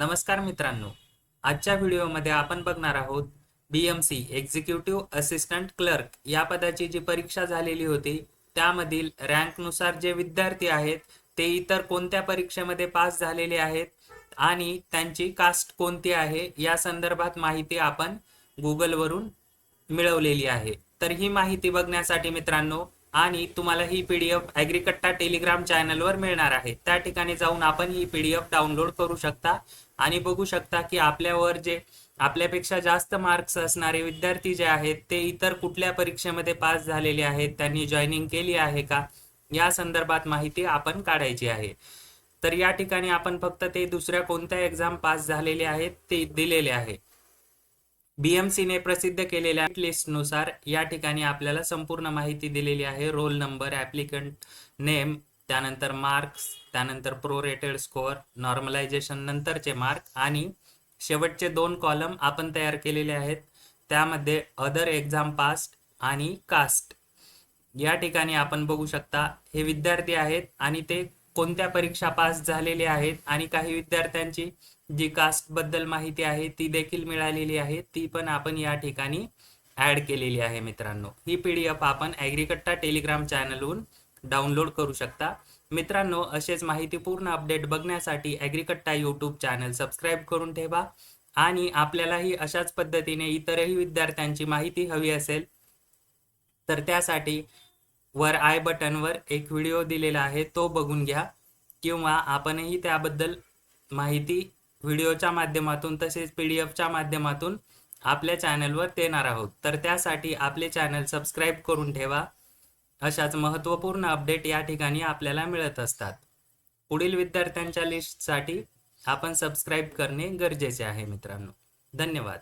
नमस्कार मित्रांनो. आजच्या व्हिडिओमध्ये आपण बघणार आहोत B M C executive assistant clerk या पदाची जी परीक्षा झालेली होती त्यामधील रँकनुसार जे विद्यार्थी आहेत ते इतर कोणत्या परीक्षेमध्ये पास झालेले आहेत आणि त्यांची कास्ट कोणती आहे या संदर्भात माहिती आपण गुगलवरून मिळवलेली आहे. तर ही माहिती बघण्यासाठी मित्रांनो आणि तुम्हाला ही पीडीएफ ॲग्रिकट्टा टेलिग्राम चॅनलवर मिळणार आहे. त्या ठिकाणी जाऊन आपण ही पीडीएफ डाउनलोड करू शकता आणि बघू शकता की आपल्यावर जे आपल्यापेक्षा जास्त मार्क्स असणारे विद्यार्थी जे आहेत ते इतर कुठल्या परीक्षेमध्ये पास झालेले आहेत त्यांनी जॉईनिंग केली आहे का या संदर्भात माहिती आपण काढायची आहे. तर या ठिकाणी आपण फक्त ते दुसऱ्या कोणत्या एक्झाम पास झालेले आहेत ते दिलेले आहे. बीएमसीने प्रसिद्ध केलेल्या लिस्टनुसार या ठिकाणी आपल्याला संपूर्ण माहिती दिलेली आहे. रोल नंबर ॲप्लिकंट नेम त्यानंतर मार्क्स त्यानंतर प्रोरेटेड स्कोअर नॉर्मलायझेशन नंतरचे मार्क आणि शेवटचे दोन कॉलम आपण तयार केलेले आहेत. त्यामध्ये अदर एक्झाम पास्ट आणि कास्ट या ठिकाणी आपण बघू शकता हे विद्यार्थी आहेत आणि ते कोणत्या परीक्षा पास झालेल्या आहेत आणि काही विद्यार्थ्यांची जी कास्टबद्दल माहिती आहे ती देखील मिळालेली आहे. ती पण आपण या ठिकाणी ऍड केलेली आहे मित्रांनो. ही पीडीएफ आपण ॲग्रिकट्टा टेलिग्राम चॅनलहून डाउनलोड करू शकता. मित्रांनो असेच माहितीपूर्ण अपडेट बघण्यासाठी ॲग्रिकट्टा यूट्यूब चॅनल सबस्क्राईब करून ठेवा आणि आपल्यालाही अशाच पद्धतीने इतरही विद्यार्थ्यांची माहिती हवी असेल तर त्यासाठी वर आय बटनवर एक व्हिडिओ दिलेला आहे तो बघून घ्या. किंवा आपणही त्याबद्दल माहिती व्हिडिओच्या माध्यमातून तसेच पी डी एफच्या माध्यमातून आपल्या चॅनलवर देणार आहोत. तर त्यासाठी आपले चॅनल सबस्क्राईब करून ठेवा. अशाच महत्त्वपूर्ण अपडेट या ठिकाणी आपल्याला मिळत असतात. पुढील विद्यार्थ्यांच्या लिस्टसाठी आपण सबस्क्राईब करणे गरजेचे आहे मित्रांनो. धन्यवाद.